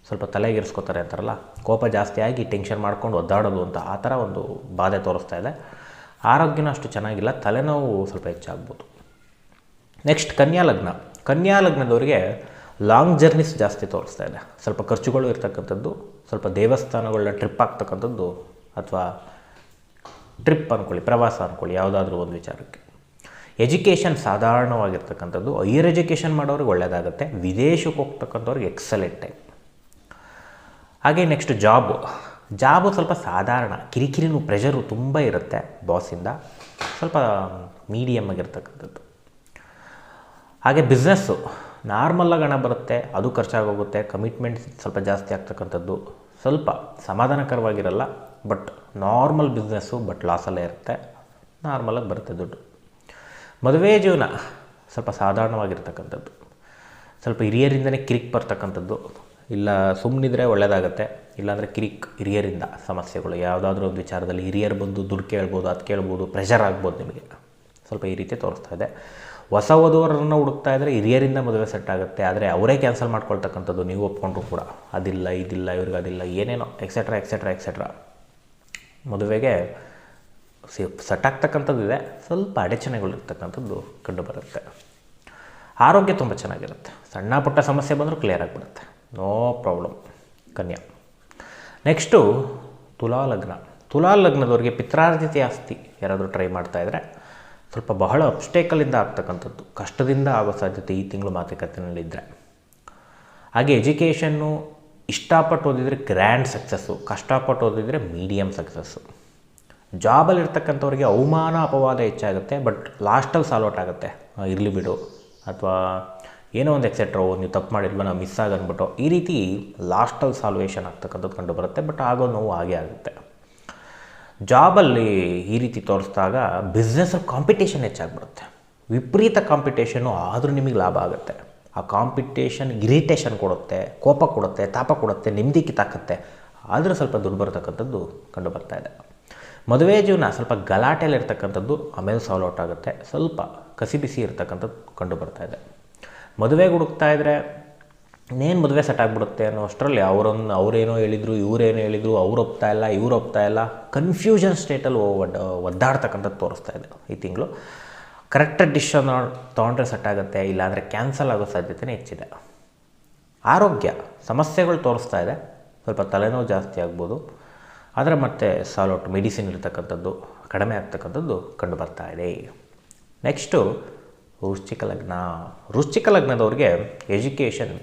ಸ್ವಲ್ಪ ತಲೆಗೆರ್ಸ್ಕೊತಾರೆ ಅಂತಾರಲ್ಲ, ಕೋಪ ಜಾಸ್ತಿ ಆಗಿ ಟೆನ್ಷನ್ ಮಾಡ್ಕೊಂಡು ಒದ್ದಾಡೋದು ಅಂತ ಆ ಥರ ಒಂದು ಬಾಧೆ ತೋರಿಸ್ತಾ ಇದೆ. ಆರೋಗ್ಯನೂ ಅಷ್ಟು ಚೆನ್ನಾಗಿಲ್ಲ, ತಲೆನೋವು ಸ್ವಲ್ಪ ಹೆಚ್ಚಾಗ್ಬೋದು. ನೆಕ್ಸ್ಟ್ ಕನ್ಯಾ ಲಗ್ನ. ಕನ್ಯಾ ಲಗ್ನದವರಿಗೆ ಲಾಂಗ್ ಜರ್ನೀಸ್ ಜಾಸ್ತಿ ತೋರಿಸ್ತಾ ಇದೆ. ಸ್ವಲ್ಪ ಖರ್ಚುಗಳು ಇರ್ತಕ್ಕಂಥದ್ದು, ಸ್ವಲ್ಪ ದೇವಸ್ಥಾನಗಳನ್ನ ಟ್ರಿಪ್ ಆಗ್ತಕ್ಕಂಥದ್ದು ಅಥವಾ ಟ್ರಿಪ್ ಅಂದ್ಕೊಳ್ಳಿ ಪ್ರವಾಸ ಅಂದ್ಕೊಳ್ಳಿ ಯಾವುದಾದ್ರೂ ಒಂದು ವಿಚಾರಕ್ಕೆ. ಎಜುಕೇಷನ್ ಸಾಧಾರಣವಾಗಿರ್ತಕ್ಕಂಥದ್ದು ಹೈಯರ್ ಎಜುಕೇಷನ್ ಮಾಡೋರಿಗೆ ಒಳ್ಳೆಯದಾಗುತ್ತೆ ವಿದೇಶಕ್ಕೆ ಹೋಗ್ತಕ್ಕಂಥವ್ರಿಗೆ ಎಕ್ಸಲೆಂಟ್ ಟೈಮ್ ಹಾಗೆ ನೆಕ್ಸ್ಟ್ ಜಾಬು ಜಾಬು ಸ್ವಲ್ಪ ಸಾಧಾರಣ, ಕಿರಿಕಿರಿನೂ ಪ್ರೆಷರು ತುಂಬ ಇರುತ್ತೆ ಬಾಸಿಂದ ಸ್ವಲ್ಪ ಮೀಡಿಯಮ್ ಆಗಿರ್ತಕ್ಕಂಥದ್ದು. ಹಾಗೆ ಬಿಸ್ನೆಸ್ಸು ನಾರ್ಮಲ್ಲಾಗಿ ಹಣ ಬರುತ್ತೆ, ಅದು ಖರ್ಚಾಗೋಗುತ್ತೆ ಕಮಿಟ್ಮೆಂಟ್ ಸ್ವಲ್ಪ ಜಾಸ್ತಿ ಆಗ್ತಕ್ಕಂಥದ್ದು. ಸ್ವಲ್ಪ ಸಮಾಧಾನಕರವಾಗಿರಲ್ಲ ಬಟ್ ನಾರ್ಮಲ್ ಬಿಸ್ನೆಸ್ಸು ಬಟ್ ಲಾಸಲ್ಲೇ ಇರುತ್ತೆ. ನಾರ್ಮಲಾಗಿ ಬರುತ್ತೆ ದುಡ್ಡು. ಮದುವೆ ಜೀವನ ಸ್ವಲ್ಪ ಸಾಧಾರಣವಾಗಿರ್ತಕ್ಕಂಥದ್ದು. ಸ್ವಲ್ಪ ಹಿರಿಯರಿಂದನೇ ಕಿರಿಕ್ ಬರ್ತಕ್ಕಂಥದ್ದು. ಇಲ್ಲ ಸುಮ್ಮನಿದ್ರೆ ಒಳ್ಳೆಯದಾಗತ್ತೆ ಇಲ್ಲಾಂದರೆ ಕಿರಿಕ್ ಹಿರಿಯರಿಂದ ಸಮಸ್ಯೆಗಳು. ಯಾವುದಾದ್ರೂ ಒಂದು ವಿಚಾರದಲ್ಲಿ ಹಿರಿಯರು ಬಂದು ದುಡ್ಡು ಕೇಳ್ಬೋದು, ಅದು ಕೇಳ್ಬೋದು ಪ್ರೆಷರ್ ಆಗ್ಬೋದು ನಿಮಗೆ. ಸ್ವಲ್ಪ ಈ ರೀತಿ ತೋರಿಸ್ತಾ ಇದೆ. ಹೊಸ ವಧುವರನ್ನು ಹುಡುಕ್ತಾ ಇದ್ದರೆ ಹಿರಿಯರಿಂದ ಮದುವೆ ಸೆಟ್ ಆಗುತ್ತೆ. ಆದರೆ ಅವರೇ ಕ್ಯಾನ್ಸಲ್ ಮಾಡ್ಕೊಳ್ತಕ್ಕಂಥದ್ದು ನೀವು ಒಪ್ಕೊಂಡ್ರು ಕೂಡ. ಅದಿಲ್ಲ, ಇದಿಲ್ಲ, ಇವ್ರಿಗೆ ಅದಿಲ್ಲ, ಏನೇನೋ ಎಕ್ಸೆಟ್ರಾ ಎಕ್ಸೆಟ್ರಾ ಎಕ್ಸೆಟ್ರಾ ಮದುವೆಗೆ ಸಿ ಸೆಟ್ ಆಗ್ತಕ್ಕಂಥದ್ದು ಇದೆ. ಸ್ವಲ್ಪ ಅಡಚಣೆಗಳು ಇರ್ತಕ್ಕಂಥದ್ದು ಕಂಡು ಬರುತ್ತೆ. ಆರೋಗ್ಯ ತುಂಬ ಚೆನ್ನಾಗಿರುತ್ತೆ. ಸಣ್ಣ ಪುಟ್ಟ ಸಮಸ್ಯೆ ಬಂದರೂ ಕ್ಲಿಯರ್ ಆಗಿಬಿಡುತ್ತೆ ನೋ ಪ್ರಾಬ್ಲಮ್ ಕನ್ಯಾ. ನೆಕ್ಸ್ಟು ತುಲಾ ಲಗ್ನ ತುಲಾ ಲಗ್ನದವ್ರಿಗೆ ಪಿತ್ರಾರ್ಜಿತ ಆಸ್ತಿ ಯಾರಾದರೂ ಟ್ರೈ ಮಾಡ್ತಾಯಿದ್ರೆ ಸ್ವಲ್ಪ ಬಹಳ ಅಬ್ಸ್ಟೇಕಲಿಂದ ಆಗ್ತಕ್ಕಂಥದ್ದು. ಕಷ್ಟದಿಂದ ಆಗೋ ಸಾಧ್ಯತೆ ಈ ತಿಂಗಳು ಮಾತುಕತೆಯಲ್ಲಿದ್ದರೆ ಹಾಗೆ ಎಜುಕೇಷನ್ನು ಇಷ್ಟಪಟ್ಟು ಓದಿದರೆ ಗ್ರ್ಯಾಂಡ್ ಸಕ್ಸಸ್ಸು ಕಷ್ಟಪಟ್ಟು ಓದಿದರೆ ಮೀಡಿಯಮ್ ಸಕ್ಸಸ್ಸು ಜಾಬಲ್ಲಿ ಇರ್ತಕ್ಕಂಥವ್ರಿಗೆ ಅವಮಾನ, ಅಪವಾದ ಹೆಚ್ಚಾಗುತ್ತೆ ಬಟ್ ಲಾಸ್ಟಲ್ಲಿ ಸಾಲ್ಔಟ್ ಆಗುತ್ತೆ. ಇರಲಿ ಬಿಡು. ಅಥವಾ ಏನೋ ಒಂದು ಎಕ್ಸೆಟ್ರೋ ನೀವು ತಪ್ಪು ಮಾಡಿಲ್ವ ನಾವು ಮಿಸ್ ಆಗನ್ಬಿಟ್ಟು ಈ ರೀತಿ ಲಾಸ್ಟಲ್ಲಿ ಸಾಲ್ವೇಷನ್ ಆಗ್ತಕ್ಕಂಥದ್ದು ಕಂಡು ಬರುತ್ತೆ ಬಟ್ ಆಗೋ ನೋವು ಆಗೇ ಆಗುತ್ತೆ. ಜಾಬಲ್ಲಿ ಈ ರೀತಿ ತೋರಿಸಿದಾಗ ಬಿಸ್ನೆಸ್ಸಲ್ಲಿ ಕಾಂಪಿಟೇಷನ್ ಹೆಚ್ಚಾಗ್ಬಿಡುತ್ತೆ. ವಿಪರೀತ ಕಾಂಪಿಟೇಷನು ಆದರೂ ನಿಮಗೆ ಲಾಭ ಆಗುತ್ತೆ. ಆ ಕಾಂಪಿಟೇಷನ್ ಇರಿಟೇಷನ್ ಕೊಡುತ್ತೆ, ಕೋಪ ಕೊಡುತ್ತೆ, ತಾಪ ಕೊಡುತ್ತೆ, ನೆಮ್ಮದಿ ಕಿತ್ತಾಕತ್ತೆ. ಆದರೂ ಸ್ವಲ್ಪ ದುಡ್ಡು ಬರ್ತಕ್ಕಂಥದ್ದು ಕಂಡು ಬರ್ತಾ ಇದೆ. ಮದುವೆ ಜೀವನ ಸ್ವಲ್ಪ ಗಲಾಟೆಯಲ್ಲಿ ಇರ್ತಕ್ಕಂಥದ್ದು ಆಮೇಲೆ ಸಾಲ್ವ್ ಔಟ್ ಆಗುತ್ತೆ. ಸ್ವಲ್ಪ ಕಸಿ ಬಿಸಿ ಇರ್ತಕ್ಕಂಥದ್ದು ಕಂಡು ಬರ್ತಾ ಇದೆ. ಮದುವೆಗೆ ಹುಡುಕ್ತಾ ಇದ್ದರೆ ಇನ್ನೇನು ಮದುವೆ ಸೆಟ್ ಆಗಿಬಿಡುತ್ತೆ ಅನ್ನೋ ಅಷ್ಟರಲ್ಲಿ ಅವರನ್ನು ಅವರೇನೋ ಹೇಳಿದರು, ಇವರೇನೋ ಹೇಳಿದರು, ಅವ್ರು ಒಪ್ತಾ ಇಲ್ಲ, ಇವ್ರು ಒಪ್ತಾ ಇಲ್ಲ ಕನ್ಫ್ಯೂಷನ್ ಸ್ಟೇಟಲ್ಲಿ ಒಡ್, ಒದ್ದಾಡ್ತಕ್ಕಂಥದ್ದು ತೋರಿಸ್ತಾ ಇದೆ ಈ ತಿಂಗಳು. ಕರೆಕ್ಟ್ ಡಿಶನ್ನು ತೊಗೊಂಡ್ರೆ ಸೆಟ್ ಆಗುತ್ತೆ, ಇಲ್ಲಾಂದರೆ ಕ್ಯಾನ್ಸಲ್ ಆಗೋ ಸಾಧ್ಯತೆನೇ ಹೆಚ್ಚಿದೆ. ಆರೋಗ್ಯ, ಸಮಸ್ಯೆಗಳು ತೋರಿಸ್ತಾ ಇದೆ. ಸ್ವಲ್ಪ ತಲೆನೋವು ಜಾಸ್ತಿ ಆಗ್ಬೋದು. ಆದರೆ ಮತ್ತೆ ಸಾಲೋಟ್ ಮೆಡಿಸಿನ್ ಇರ್ತಕ್ಕಂಥದ್ದು, ಕಡಿಮೆ ಆಗ್ತಕ್ಕಂಥದ್ದು ಕಂಡು ಬರ್ತಾ ಇದೆ. ನೆಕ್ಸ್ಟು ವೃಶ್ಚಿಕ ಲಗ್ನ. ವೃಶ್ಚಿಕ ಲಗ್ನದವ್ರಿಗೆ ಎಜುಕೇಷನ್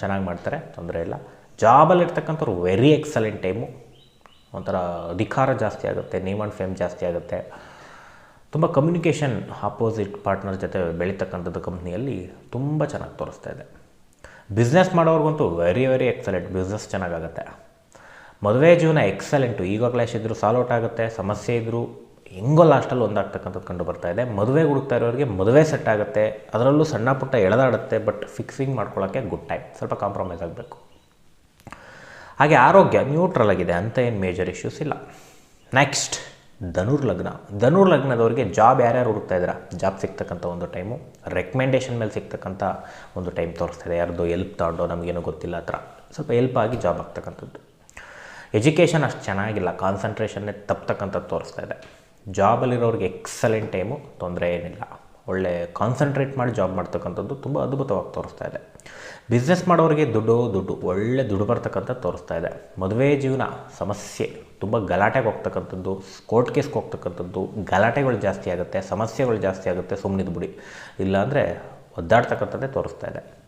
ಚೆನ್ನಾಗಿ ಮಾಡ್ತಾರೆ, ತೊಂದರೆ ಇಲ್ಲ. ಜಾಬಲ್ಲಿರ್ತಕ್ಕಂಥವ್ರು ವೆರಿ ಎಕ್ಸಲೆಂಟ್ ಟೈಮು ಒಂಥರ ಅಧಿಕಾರ ಜಾಸ್ತಿ ಆಗುತ್ತೆ ನೇಮ್ ಆ್ಯಂಡ್ ಫೇಮ್ ಜಾಸ್ತಿ ಆಗುತ್ತೆ. ತುಂಬ ಕಮ್ಯುನಿಕೇಷನ್ ಆಪೋಸಿಟ್ ಪಾರ್ಟ್ನರ್ ಜೊತೆ ಬೆಳೀತಕ್ಕಂಥದ್ದು ಕಂಪ್ನಿಯಲ್ಲಿ ತುಂಬ ಚೆನ್ನಾಗಿ ತೋರಿಸ್ತಾ ಇದೆ. ಬಿಸ್ನೆಸ್ ಮಾಡೋರ್ಗಂತೂ ವೆರಿ ವೆರಿ ಎಕ್ಸಲೆಂಟ್ ಬಿಸ್ನೆಸ್ ಚೆನ್ನಾಗಾಗತ್ತೆ ಮದುವೆ ಜೀವನ ಎಕ್ಸಲೆಂಟು ಕ್ಲಾಶ್ ಇದ್ದರೂ ಸಾಲ್ಔಟ್ ಆಗುತ್ತೆ, ಸಮಸ್ಯೆ ಇದ್ದರೂ ಹೆಂಗೋ ಲಾಸ್ಟಲ್ಲಿ ಒಂದಾಗ್ತಕ್ಕಂಥದ್ದು ಕಂಡು ಬರ್ತಾ ಇದೆ. ಮದುವೆಗೆ ಹುಡುಕ್ತಾ ಇರೋರಿಗೆ ಮದುವೆ ಸೆಟ್ ಆಗುತ್ತೆ. ಅದರಲ್ಲೂ ಸಣ್ಣ ಪುಟ್ಟ ಎಳೆದಾಡುತ್ತೆ ಬಟ್ ಫಿಕ್ಸಿಂಗ್ ಮಾಡ್ಕೊಳ್ಳೋಕ್ಕೆ ಗುಡ್ ಟೈಮ್ ಸ್ವಲ್ಪ ಕಾಂಪ್ರಮೈಸ್ ಆಗಬೇಕು. ಹಾಗೆ ಆರೋಗ್ಯ ನ್ಯೂಟ್ರಲ್ ಆಗಿದೆ, ಅಂತ ಏನು ಮೇಜರ್ ಇಶ್ಯೂಸ್ ಇಲ್ಲ. ನೆಕ್ಸ್ಟ್ ಧನುರ್ ಲಗ್ನ. ಧನುರ್ ಲಗ್ನದವರಿಗೆ ಜಾಬ್ ಯಾರ್ಯಾರು ಹುಡುಕ್ತಾ ಇದ್ದೀರಾ? ಜಾಬ್ ಸಿಗ್ತಕ್ಕಂಥ ಒಂದು ಟೈಮು ರೆಕಮೆಂಡೇಷನ್ ಮೇಲೆ ಸಿಗ್ತಕ್ಕಂಥ ಒಂದು ಟೈಮ್ ತೋರಿಸ್ತಾ ಇದೆ. ಯಾರ್ದು ಎಲ್ಪ್ ತಗೊಂಡು ನಮಗೇನೋ ಗೊತ್ತಿಲ್ಲ ಆ ಸ್ವಲ್ಪ ಎಲ್ಪ್ ಆಗಿ ಜಾಬ್ ಆಗ್ತಕ್ಕಂಥದ್ದು. ಎಜುಕೇಷನ್ ಅಷ್ಟು ಚೆನ್ನಾಗಿಲ್ಲ. ಕಾನ್ಸಂಟ್ರೇಷನ್ನೇ ತಪ್ಪತಕ್ಕಂಥದ್ದು ತೋರಿಸ್ತಾ ಇದೆ. ಜಾಬಲ್ಲಿರೋರಿಗೆ ಎಕ್ಸಲೆಂಟ್ ಟೈಮು ತೊಂದರೆ ಏನಿಲ್ಲ. ಒಳ್ಳೆ ಕಾನ್ಸಂಟ್ರೇಟ್ ಮಾಡಿ ಜಾಬ್ ಮಾಡ್ತಕ್ಕಂಥದ್ದು ತುಂಬ ಅದ್ಭುತವಾಗಿ ತೋರಿಸ್ತಾ ಇದೆ. ಬಿಸ್ನೆಸ್ ಮಾಡೋರಿಗೆ ದುಡ್ಡು ದುಡ್ಡು, ಒಳ್ಳೆ ದುಡ್ಡು ಬರ್ತಕ್ಕಂಥದ್ದು ತೋರಿಸ್ತಾ ಇದೆ. ಮದುವೆ ಜೀವನ ಸಮಸ್ಯೆ, ತುಂಬ ಗಲಾಟೆಗೆ ಹೋಗ್ತಕ್ಕಂಥದ್ದು ಕೋರ್ಟ್ ಕೇಸ್ಗೆ ಹೋಗ್ತಕ್ಕಂಥದ್ದು, ಗಲಾಟೆಗಳು ಜಾಸ್ತಿ ಆಗುತ್ತೆ, ಸಮಸ್ಯೆಗಳು ಜಾಸ್ತಿ ಆಗುತ್ತೆ ಸುಮ್ಮನಿದ್ದು ಬಿಡಿ ಇಲ್ಲಾಂದರೆ ಒದ್ದಾಡ್ತಕ್ಕಂಥದ್ದೇ ತೋರಿಸ್ತಾ ಇದೆ.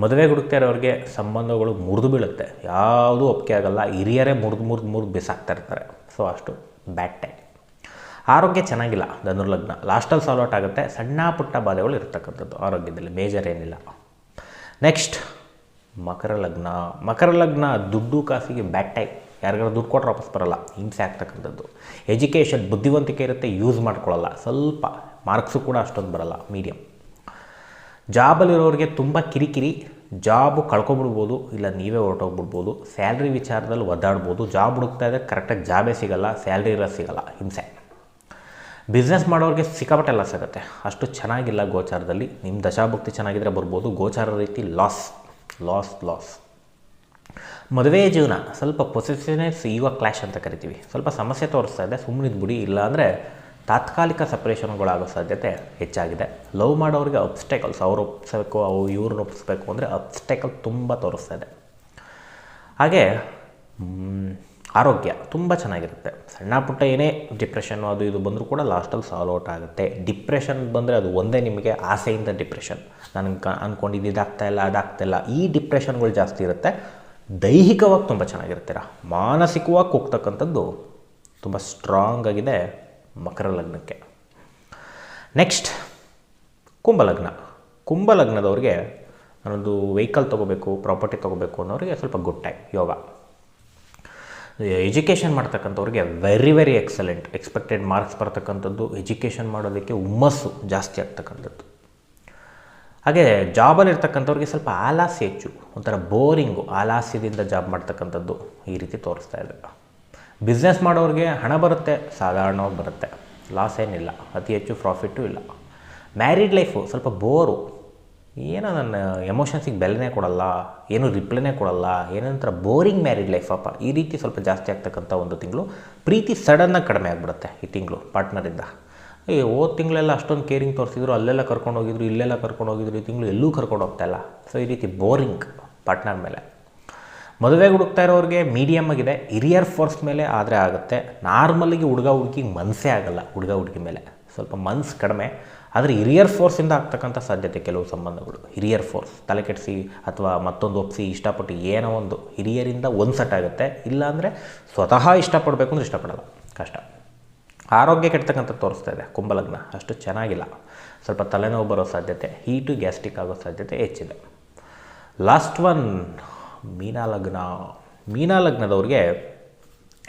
ಮದುವೆ ಹುಡುಕ್ತಾ ಇರೋರಿಗೆ ಸಂಬಂಧಗಳು ಮುರಿದು ಬೀಳುತ್ತೆ. ಯಾವುದೂ ಒಪ್ಪಿಗೆ ಆಗಲ್ಲ. ಹಿರಿಯರೇ ಮುರಿದು ಮುರಿದು ಮುರಿದು ಬಿಸಾಕ್ತಾ ಇರ್ತಾರೆ. ಸೊ ಅಷ್ಟು ಬ್ಯಾಡ್ ಟೈಮ್ ಆರೋಗ್ಯ ಚೆನ್ನಾಗಿಲ್ಲ ಧನುರ್ಲಗ್ನ ಲಾಸ್ಟಲ್ಲಿ ಸಾಲ್ವ್ ಔಟ್ ಆಗುತ್ತೆ. ಸಣ್ಣ ಪುಟ್ಟ ಬಾಧೆಗಳು ಇರತಕ್ಕಂಥದ್ದು ಆರೋಗ್ಯದಲ್ಲಿ. ಮೇಜರ್ ಏನಿಲ್ಲ. ನೆಕ್ಸ್ಟ್ ಮಕರ ಲಗ್ನ. ಮಕರ ಲಗ್ನ, ದುಡ್ಡು ಕಾಸಿಗೆ ಬ್ಯಾಡ್ ಟೈಪ್ ಯಾರಿಗಾರು ದುಡ್ಡು ಕೊಟ್ಟರೆ ವಾಪಸ್ ಬರಲ್ಲ. ಹಿಂಸೆ ಆಗ್ತಕ್ಕಂಥದ್ದು. ಎಜುಕೇಷನ್ ಬುದ್ಧಿವಂತಿಕೆ ಇರುತ್ತೆ ಯೂಸ್ ಮಾಡ್ಕೊಳ್ಳಲ್ಲ. ಸ್ವಲ್ಪ ಮಾರ್ಕ್ಸು ಕೂಡ ಅಷ್ಟೊಂದು ಬರಲ್ಲ. ಮೀಡಿಯಮ್ ಜಾಬಲ್ಲಿರೋರಿಗೆ ತುಂಬ ಕಿರಿಕಿರಿ. ಜಾಬು ಕಳ್ಕೊಬಿಡ್ಬೋದು ಇಲ್ಲ ನೀವೇ ಹೊರಟೋಗ್ಬಿಡ್ಬೋದು. ಸ್ಯಾಲ್ರಿ ವಿಚಾರದಲ್ಲಿ ಒದ್ದಾಡ್ಬೋದು. ಜಾಬ್ ಹುಡುಕ್ತಾ ಇದ್ದರೆ ಕರೆಕ್ಟಾಗಿ ಜಾಬೇ ಸಿಗಲ್ಲ. ಸ್ಯಾಲ್ರಿ ಇರೋ ಸಿಗಲ್ಲ. ಹಿಂಸೆ. ಬಿಸ್ನೆಸ್ ಮಾಡೋರಿಗೆ ಸಿಕ್ಕಾಪಟ್ಟೆ ಲಾಸ್ ಆಗುತ್ತೆ. ಅಷ್ಟು ಚೆನ್ನಾಗಿಲ್ಲ ಗೋಚಾರದಲ್ಲಿ. ನಿಮ್ಮ ದಶಾಭಕ್ತಿ ಚೆನ್ನಾಗಿದ್ದರೆ ಬರ್ಬೋದು. ಗೋಚಾರ ರೀತಿ ಲಾಸ್ ಲಾಸ್ ಲಾಸ್ ಮದುವೆ ಜೀವನ, ಸ್ವಲ್ಪ ಪೊಸೆಸಿವ್ನೆಸ್ ಈಗ ಕ್ಲ್ಯಾಶ್ ಅಂತ ಕರಿತೀವಿ. ಸ್ವಲ್ಪ ಸಮಸ್ಯೆ ತೋರಿಸ್ತಾ ಇದೆ. ಸುಮ್ಮನೆ ಬಿಡಿ. ಇಲ್ಲ ಅಂದರೆ ತಾತ್ಕಾಲಿಕ ಸಪ್ರೇಷನ್ಗಳಾಗೋ ಸಾಧ್ಯತೆ ಹೆಚ್ಚಾಗಿದೆ. ಲವ್ ಮಾಡೋರಿಗೆ ಅಬ್ಸ್ಟೆಕಲ್ಸ್ ಅವ್ರು ಒಪ್ಪಿಸ್ಬೇಕು ಅವು ಇವ್ರನ್ನ ಒಪ್ಪಿಸ್ಬೇಕು ಅಂದರೆ ಅಬ್ಸ್ಟೆಕಲ್ ತುಂಬ ತೋರಿಸ್ತಾ ಇದೆ. ಹಾಗೆ ಆರೋಗ್ಯ ತುಂಬ ಚೆನ್ನಾಗಿರುತ್ತೆ. ಸಣ್ಣ ಪುಟ್ಟ ಏನೇ ಡಿಪ್ರೆಷನ್ನು ಅದು ಇದು ಬಂದರೂ ಕೂಡ ಲಾಸ್ಟಲ್ಲಿ ಸಾಲ್ವ್ ಔಟ್ ಆಗುತ್ತೆ. ಡಿಪ್ರೆಷನ್ ಬಂದರೆ ಅದು ಒಂದೇ ನಿಮಗೆ ಆಸೆಯಿಂದ ಡಿಪ್ರೆಷನ್ ನನಗೆ ಕ ಅಂದ್ಕೊಂಡಿದ್ದು ಇದಾಗ್ತಾ ಇಲ್ಲ, ಅದಾಗ್ತಾ ಇಲ್ಲ. ಈ ಡಿಪ್ರೆಷನ್ಗಳು ಜಾಸ್ತಿ ಇರುತ್ತೆ. ದೈಹಿಕವಾಗಿ ತುಂಬ ಚೆನ್ನಾಗಿರ್ತೀರ. ಮಾನಸಿಕವಾಗಿ ಹೋಗ್ತಕ್ಕಂಥದ್ದು ತುಂಬ ಸ್ಟ್ರಾಂಗ್ ಆಗಿದೆ ಮಕರ ಲಗ್ನಕ್ಕೆ. ನೆಕ್ಸ್ಟ್ ಕುಂಭಲಗ್ನ. ಕುಂಭಲಗ್ನದವ್ರಿಗೆ ನಾನೊಂದು ವೆಹಿಕಲ್ ತೊಗೋಬೇಕು ಪ್ರಾಪರ್ಟಿ ತೊಗೋಬೇಕು ಅನ್ನೋರಿಗೆ ಸ್ವಲ್ಪ ಗುಡ್ ಟೈಮ್ ಯೋಗ. Education ಮಾಡ್ತಕ್ಕಂಥವ್ರಿಗೆ very very excellent expected marks ಬರ್ತಕ್ಕಂಥದ್ದು ಎಜುಕೇಷನ್ ಮಾಡೋದಕ್ಕೆ ಹುಮ್ಮಸ್ಸು ಜಾಸ್ತಿ ಆಗ್ತಕ್ಕಂಥದ್ದು. ಹಾಗೆ ಜಾಬಲ್ಲಿ ಇರ್ತಕ್ಕಂಥವ್ರಿಗೆ ಸ್ವಲ್ಪ ಆಲಾಸ್ಯ ಹೆಚ್ಚು. ಒಂಥರ ಬೋರಿಂಗು ಆಲಾಸ್ಯದಿಂದ ಜಾಬ್ ಮಾಡ್ತಕ್ಕಂಥದ್ದು ಈ ರೀತಿ ತೋರಿಸ್ತಾ ಇದೆ. ಬಿಸ್ನೆಸ್ ಮಾಡೋರಿಗೆ ಹಣ ಬರುತ್ತೆ, ಸಾಧಾರಣವಾಗಿ ಬರುತ್ತೆ. ಲಾಸ್ ಏನಿಲ್ಲ. ಅತಿ ಹೆಚ್ಚು ಪ್ರಾಫಿಟ್ಟು ಇಲ್ಲ. ಮ್ಯಾರಿಡ್ ಲೈಫು ಸ್ವಲ್ಪ ಬೋರು ಏನೋ ನನ್ನ ಎಮೋಷನ್ಸಿಗೆ ಬೆಲೆನೇ ಕೊಡಲ್ಲ, ಏನು ರಿಪ್ಲೈನೇ ಕೊಡಲ್ಲ, ಏನಂತರ ಬೋರಿಂಗ್ ಮ್ಯಾರಿಡ್ ಲೈಫ್ ಅಪ್ಪ. ಈ ರೀತಿ ಸ್ವಲ್ಪ ಜಾಸ್ತಿ ಆಗ್ತಕ್ಕಂಥ ಒಂದು ತಿಂಗಳು ಪ್ರೀತಿ ಸಡನ್ನಾಗಿ ಕಡಿಮೆ ಆಗಿಬಿಡುತ್ತೆ ಈ ತಿಂಗಳು ಪಾರ್ಟ್ನರಿಂದ ಈ ಓ ತಿಂಗಳೆಲ್ಲ ಅಷ್ಟೊಂದು ಕೇರಿಂಗ್ ತೋರಿಸಿದ್ರು, ಅಲ್ಲೆಲ್ಲ ಕರ್ಕೊಂಡು ಹೋಗಿದ್ರು, ಇಲ್ಲೆಲ್ಲ ಕರ್ಕೊಂಡು ಹೋಗಿದ್ರು, ಈ ತಿಂಗಳು ಎಲ್ಲೂ ಕರ್ಕೊಂಡು ಹೋಗ್ತಾಯಿಲ್ಲ ಸೊ ಈ ರೀತಿ ಬೋರಿಂಗ್ ಪಾರ್ಟ್ನರ್ ಮೇಲೆ. ಮದುವೆ ಹುಡುಕ್ತಾ ಇರೋರಿಗೆ ಮೀಡಿಯಮ್ ಆಗಿದೆ, ಹಿರಿಯರ್ ಫೋರ್ಸ್ ಮೇಲೆ ಆದರೆ ಆಗುತ್ತೆ. ನಾರ್ಮಲಿಗೆ ಹುಡುಗ ಹುಡುಗಿಗೆ ಮನಸ್ಸೇ ಆಗಲ್ಲ ಹುಡುಗ ಹುಡುಗಿ ಮೇಲೆ. ಸ್ವಲ್ಪ ಮನ್ಸ್ ಕಡಿಮೆ. ಆದರೆ ಹಿರಿಯರ್ ಫೋರ್ಸಿಂದ ಆಗ್ತಕ್ಕಂಥ ಸಾಧ್ಯತೆ ಕೆಲವು ಸಂಬಂಧಗಳು. ಹಿರಿಯರ್ ಫೋರ್ಸ್ ತಲೆ ಕೆಡಿಸಿ ಅಥವಾ ಮತ್ತೊಂದು ಒಪ್ಸಿ, ಇಷ್ಟಪಟ್ಟು ಏನೋ ಒಂದು ಹಿರಿಯರಿಂದ ಒಂದು ಸೆಟ್ ಆಗುತ್ತೆ. ಇಲ್ಲಾಂದರೆ ಸ್ವತಃ ಇಷ್ಟಪಡಬೇಕು ಅಂದ್ರೆ ಇಷ್ಟಪಡಲ್ಲ. ಕಷ್ಟ. ಆರೋಗ್ಯ ಕೆಡ್ತಕ್ಕಂಥ ತೋರಿಸ್ತಾ ಇದೆ. ಕುಂಭಲಗ್ನ. ಅಷ್ಟು ಚೆನ್ನಾಗಿಲ್ಲ. ಸ್ವಲ್ಪ ತಲೆನೋವು ಬರೋ ಸಾಧ್ಯತೆ ಹೀಟು ಗ್ಯಾಸ್ಟ್ರಿಕ್ ಆಗೋ ಸಾಧ್ಯತೆ ಹೆಚ್ಚಿದೆ. ಲಾಸ್ಟ್ ಒನ್ ಮೀನಾಲಗ್ನ. ಲಗ್ನ ಮೀನಾ ಲಗ್ನದವ್ರಿಗೆ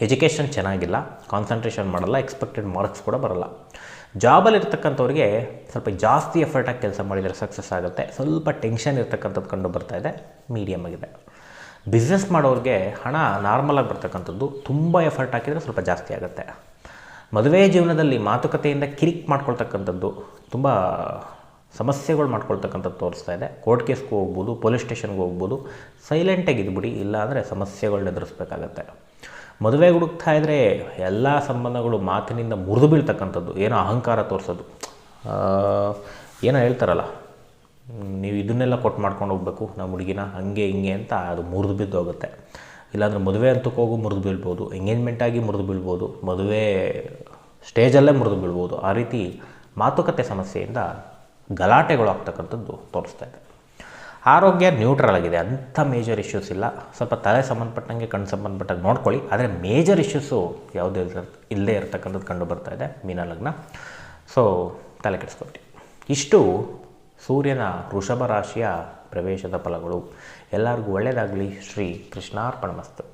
ಎಜುಕೇಷನ್ ಚೆನ್ನಾಗಿಲ್ಲ. ಕಾನ್ಸಂಟ್ರೇಷನ್ ಮಾಡಲ್ಲ. ಎಕ್ಸ್ಪೆಕ್ಟೆಡ್ ಮಾರ್ಕ್ಸ್ ಕೂಡ ಬರಲ್ಲ. ಜಾಬಲ್ಲಿ ಇರ್ತಕ್ಕಂಥವ್ರಿಗೆ ಸ್ವಲ್ಪ ಜಾಸ್ತಿ ಎಫರ್ಟಾಗಿ ಕೆಲಸ ಮಾಡಿದರೆ ಸಕ್ಸಸ್ ಆಗುತ್ತೆ. ಸ್ವಲ್ಪ ಟೆನ್ಷನ್ ಇರ್ತಕ್ಕಂಥದ್ದು ಕಂಡು ಬರ್ತಾ ಇದೆ ಮೀಡಿಯಮ್ ಆಗಿದೆ. ಬಿಸ್ನೆಸ್ ಮಾಡೋರಿಗೆ ಹಣ ನಾರ್ಮಲಾಗಿ ಬರ್ತಕ್ಕಂಥದ್ದು ತುಂಬ ಎಫರ್ಟ್ ಹಾಕಿದರೆ ಸ್ವಲ್ಪ ಜಾಸ್ತಿ ಆಗುತ್ತೆ. ಮದುವೆ ಜೀವನದಲ್ಲಿ ಮಾತುಕತೆಯಿಂದ ಕಿರಿಕ್ ಮಾಡ್ಕೊಳ್ತಕ್ಕಂಥದ್ದು ತುಂಬ ಸಮಸ್ಯೆಗಳು ಮಾಡ್ಕೊಳ್ತಕ್ಕಂಥದ್ದು ತೋರಿಸ್ತಾ ಇದೆ. ಕೋರ್ಟ್ ಕೇಸ್ಗೂ ಹೋಗ್ಬೋದು ಪೊಲೀಸ್ ಸ್ಟೇಷನ್ಗೆ ಹೋಗ್ಬೋದು ಸೈಲೆಂಟಾಗಿ ಇದ್ಬಿಡಿ ಇಲ್ಲ ಅಂದರೆ ಸಮಸ್ಯೆಗಳನ್ನ ಎದುರಿಸ್ಬೇಕಾಗತ್ತೆ. ಮದುವೆ ಹುಡುಕ್ತಾ ಇದ್ದರೆ ಎಲ್ಲ ಸಂಬಂಧಗಳು ಮಾತಿನಿಂದ ಮುರಿದು ಬೀಳ್ತಕ್ಕಂಥದ್ದು, ಏನೋ ಅಹಂಕಾರ ತೋರಿಸೋದು. ಏನೋ ಹೇಳ್ತಾರಲ್ಲ, ನೀವು ಇದನ್ನೆಲ್ಲ ಕೊಟ್ಟು ಮಾಡ್ಕೊಂಡು ಹೋಗ್ಬೇಕು, ನಮ್ಮ ಹುಡುಗಿನ ಹಂಗೆ ಹಿಂಗೆ ಅಂತ ಅದು ಮುರಿದು ಬಿದ್ದು ಹೋಗುತ್ತೆ. ಇಲ್ಲಾಂದ್ರೆ ಮದುವೆ ಅಂತಕ್ಕೆ ಹೋಗು ಮುರಿದು ಬೀಳ್ಬೋದು ಎಂಗೇಜ್ಮೆಂಟ್ ಆಗಿ ಮುರಿದು ಬೀಳ್ಬೋದು, ಮದುವೆ ಸ್ಟೇಜಲ್ಲೇ ಮುರಿದು ಬೀಳ್ಬೋದು. ಆ ರೀತಿ ಮಾತುಕತೆ ಸಮಸ್ಯೆಯಿಂದ ಗಲಾಟೆಗಳು ಆಗ್ತಕ್ಕಂಥದ್ದು ತೋರಿಸ್ತಾ ಇದೆ. ಆರೋಗ್ಯ ನ್ಯೂಟ್ರಲ್ ಆಗಿದೆ. ಅಂಥ ಮೇಜರ್ ಇಶ್ಯೂಸ್ ಇಲ್ಲ. ಸ್ವಲ್ಪ ತಲೆ ಸಂಬಂಧಪಟ್ಟಂಗೆ, ಕಣ್ಣು ಸಂಬಂಧಪಟ್ಟಂಗೆ ನೋಡ್ಕೊಳ್ಳಿ. ಆದರೆ ಮೇಜರ್ ಇಶ್ಯೂಸು ಯಾವುದೇ ಇಲ್ಲದೇ ಇರತಕ್ಕಂಥದ್ದು ಕಂಡು ಬರ್ತಾ ಇದೆ ಮೀನ ಲಗ್ನ. ಸೊ ತಲೆ ಕೆಡಿಸ್ಕೊಬಿಟ್ಟು ಇಷ್ಟು ಸೂರ್ಯನ ವೃಷಭ ರಾಶಿಯ ಪ್ರವೇಶದ ಫಲಗಳು. ಎಲ್ಲರಿಗೂ ಒಳ್ಳೆಯದಾಗಲಿ ಶ್ರೀ ಕೃಷ್ಣಾರ್ಪಣ ಮಸ್ತು.